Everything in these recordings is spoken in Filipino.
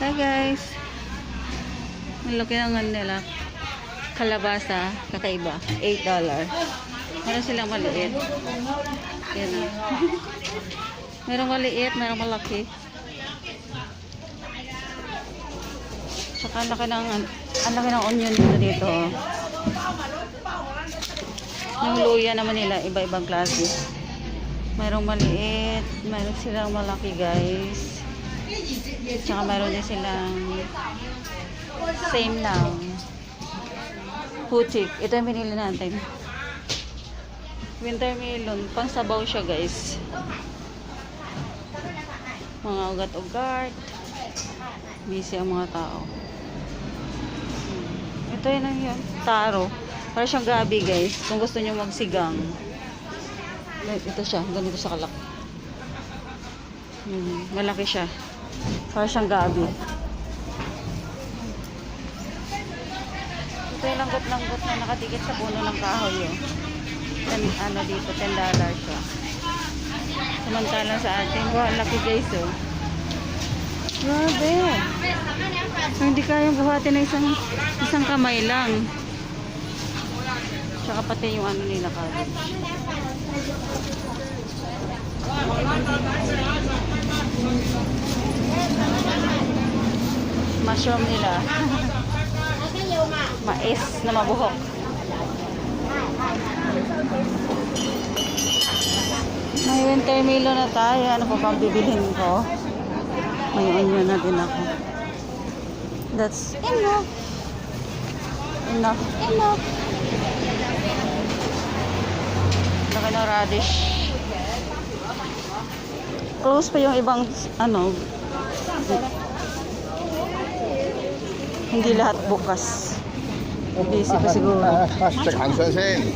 Hi guys. Ang laki ng ano nila. Kalabasa, kakaiba. $8. Meron silang maliit. Yan o. merong maliit, merong malaki. Tsaka ang laki ng, ang laki ng onion nila dito. Yung luya naman nila, iba-ibang klase. Merong maliit, meron silang malaki guys. Tsaka meron din silang same lang. Putik. Ito yung binili natin. Winter melon. Pang sabaw siya guys. Mga ugat-ugat. Busy ang mga tao. Hmm. Ito yun ang yun. Taro. Para siyang gabi guys. Kung gusto nyo magsigang. Ito siya. Ganito sa kalak. Hmm. Malaki siya. Para siyang gabi. Ito yung langgot-langgot na nakatikit sa puno ng kahoy. Oh. Ten, ano dito, 10 dollars siya. Samantalang sa atin, wow, laki guys oh. Grabe. So, hindi kayang buhatin ng isang, isang kamay lang. Tsaka pati yung ano nila cabbage. Mushroom nila. Mais na mabuhok. May winter melon na tayo. Ano pa bang bibilhin ko? May onion na din ako. That's enough. Enough. Enough. Laki ng radish. Close pa yung ibang, ano, hindi lahat bukas. Busy pa siguro. Tsakahan sa sin.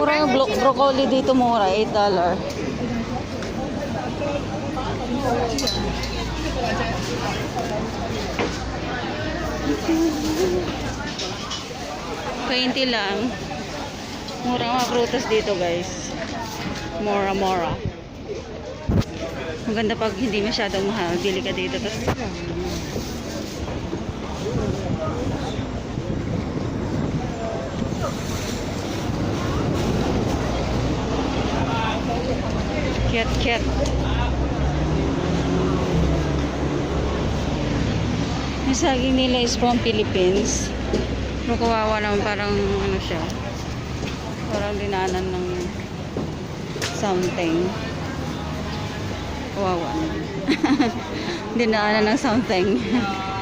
Mura yung bro broccoli dito mura, 8 dollar. Twenty lang. Mura mga prutas dito guys. Mora mora. Maganda pag hindi masyadong mahal. Bili ka dito. Tapos Ket ket. Yung saging nila is from Philippines. Pero naman parang ano siya. Parang dinanan ng something. Kawawa naman. dinanan ng something.